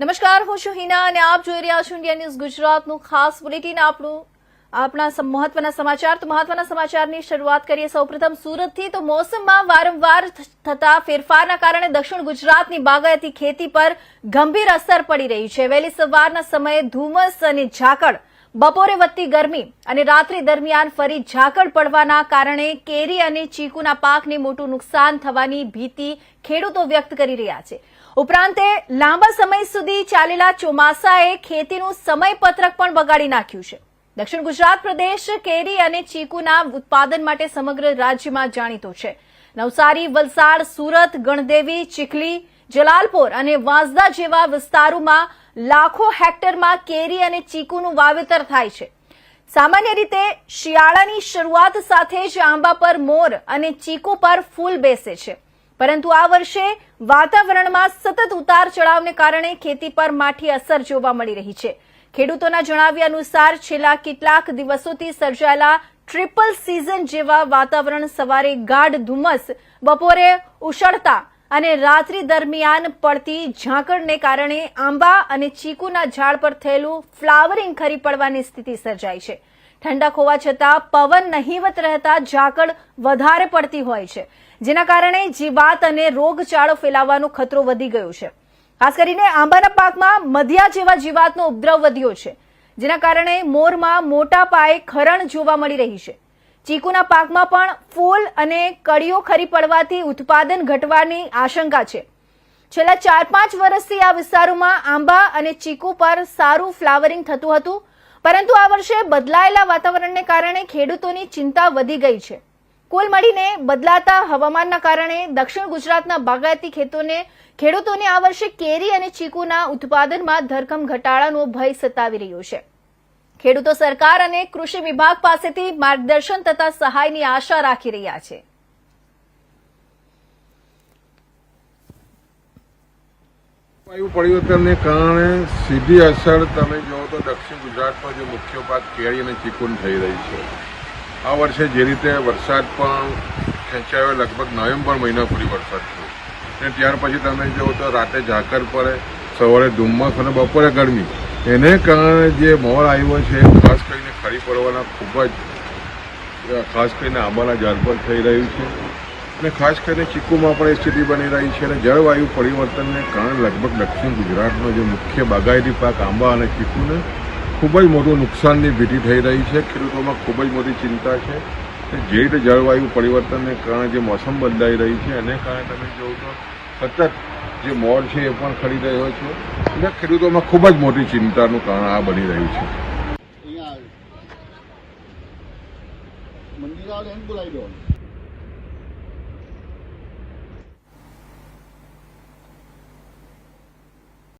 નમસ્કાર, હું છું હિના અને આપ જોઈ રહ્યા છો ઇન્ડિયા ન્યૂઝ ગુજરાતનું ખાસ બુલેટિન. આપણું, આપણા મહત્વના સમાચાર. તો મહત્વના સમાચારની શરૂઆત કરીએ. સૌપ્રથમ, સુરતથી તો મોસમમાં વારંવાર થતા ફેરફારના કારણે દક્ષિણ ગુજરાતની બાગાયતી ખેતી પર ગંભીર અસર પડી રહી છે. વહેલી સવારના સમયે ધુમ્મસ અને ઝાકળ બપોરે વધતી ગરમી અને રાત્રિ દરમિયાન ફરી ઝાકળ પડવાના કારણે કેરી અને ચીકુના પાકને મોટું નુકસાન થવાની ભીતિ ખેડૂતો વ્યક્ત કરી રહ્યા છે. ઉપરાંતે લાંબા સમય સુધી ચાલેલા ચોમાસાએ ખેતીનું સમયપત્રક પણ બગાડી નાખ્યું છે. દક્ષિણ ગુજરાત પ્રદેશ કેરી અને ચીકુના ઉત્પાદન માટે સમગ્ર રાજ્યમાં જાણીતો છે. નવસારી, વલસાડ, સુરત, ગણદેવી, ચીખલી, જલાલપોર અને વાંસદા જેવા વિસ્તારોમાં લાખો હેક્ટરમાં કેરી અને ચીકુનું વાવેતર થાય છે. સામાન્ય રીતે શિયાળાની શરૂઆત સાથે જ આંબા પર મોર અને ચીકુ પર ફૂલ બેસે છે. પરંતુ આ વર્ષે વાતાવરણમાં સતત ઉતાર ચઢાવને કારણે ખેતી પર માઠી અસર જોવા મળી રહી છે. ખેડૂતોના જણાવ્યા અનુસાર છેલ્લા કેટલાક દિવસોથી સર્જાયેલા ટ્રિપલ સીઝન જેવા વાતાવરણ સવારે ગાઢ ધુમ્મસ, બપોરે ઉછળતા અને રાત્રિ દરમિયાન પડતી ઝાંકળને કારણે આંબા અને ચીકુના ઝાડ પર થયેલું ફ્લાવરિંગ ખરી પડવાની સ્થિતિ સર્જાઈ છે. ઠંડક હોવા છતાં પવન નહીવત રહેતા ઝાકળ વધારે પડતી હોય છે, જેના કારણે જીવાત અને રોગચાળો ફેલાવાનો ખતરો વધી ગયો છે. ખાસ કરીને આંબાના પાકમાં મધ્યા જેવા જીવાતનો ઉપદ્રવ વધ્યો છે, જેના કારણે મોરમાં મોટા પાયે ખરણ જોવા મળી રહી છે. ચીકુના પાકમાં પણ ફૂલ અને કળીઓ ખરી પડવાથી ઉત્પાદન ઘટવાની આશંકા છે. છેલ્લા ચાર પાંચ વર્ષથી આ વિસ્તારોમાં આંબા અને ચીકુ પર સારું ફ્લાવરિંગ થતું હતું, પરંતુ આ વર્ષે બદલાયેલા વાતાવરણને કારણે ખેડૂતોની ચિંતા વધી ગઈ છે. કુલ મળીને બદલાતા હવામાનના કારણે દક્ષિણ ગુજરાતના બાગાયતી ખેતોને, ખેડૂતોને આ વર્ષે કેરી અને ચીકુના ઉત્પાદનમાં ધરખમ ઘટાડાનો ભય સતાવી રહ્યો છે. ખેડૂતો સરકાર અને કૃષિ વિભાગ પાસેથી માર્ગદર્શન તથા સહાયની આશા રાખી રહ્યા છે. વાયુ પરિવર્તનને કારણે સીધી અસર તમે જુઓ તો દક્ષિણ ગુજરાતમાં જે મુખ્ય પાક કેરી અને ચીકુન થઈ રહી છે. આ વર્ષે જે રીતે વરસાદ પણ ખેંચાયો, લગભગ નવેમ્બર મહિના સુધી વરસાદ થયો. અને ત્યાર પછી તમે જુઓ તો રાતે ઝાકર પડે, સવારે ધુમ્મસ અને બપોરે ગરમી. એને કારણે જે મોર આવ્યો છે, ખાસ કરીને ખરી પડવાના ખૂબ જ ખાસ કરીને આંબાના ઝાડ પર થઈ રહ્યું છે. અને ખાસ કરીને ચીકુમાં પણ એ સ્થિતિ બની રહી છે અને જળવાયુ પરિવર્તનને કારણે લગભગ દક્ષિણ ગુજરાતનો જે મુખ્ય બાગાયતી પાક આંબા અને ચીકુને ખૂબ જ મોટું નુકસાનની ભીતિ થઈ રહી છે. ખેડૂતોમાં ખૂબ જ મોટી ચિંતા છે. જે રીતે જળવાયુ પરિવર્તનને કારણે જે મોસમ બદલાઈ રહી છે, એને કારણે તમે જોવો તો સતત જે મોડ છે એ પણ ખરી રહ્યો છે. એટલે ખેડૂતોમાં ખૂબ જ મોટી ચિંતાનું કારણ આ બની રહ્યું છે. મંદિર એમ બોલાવી દો.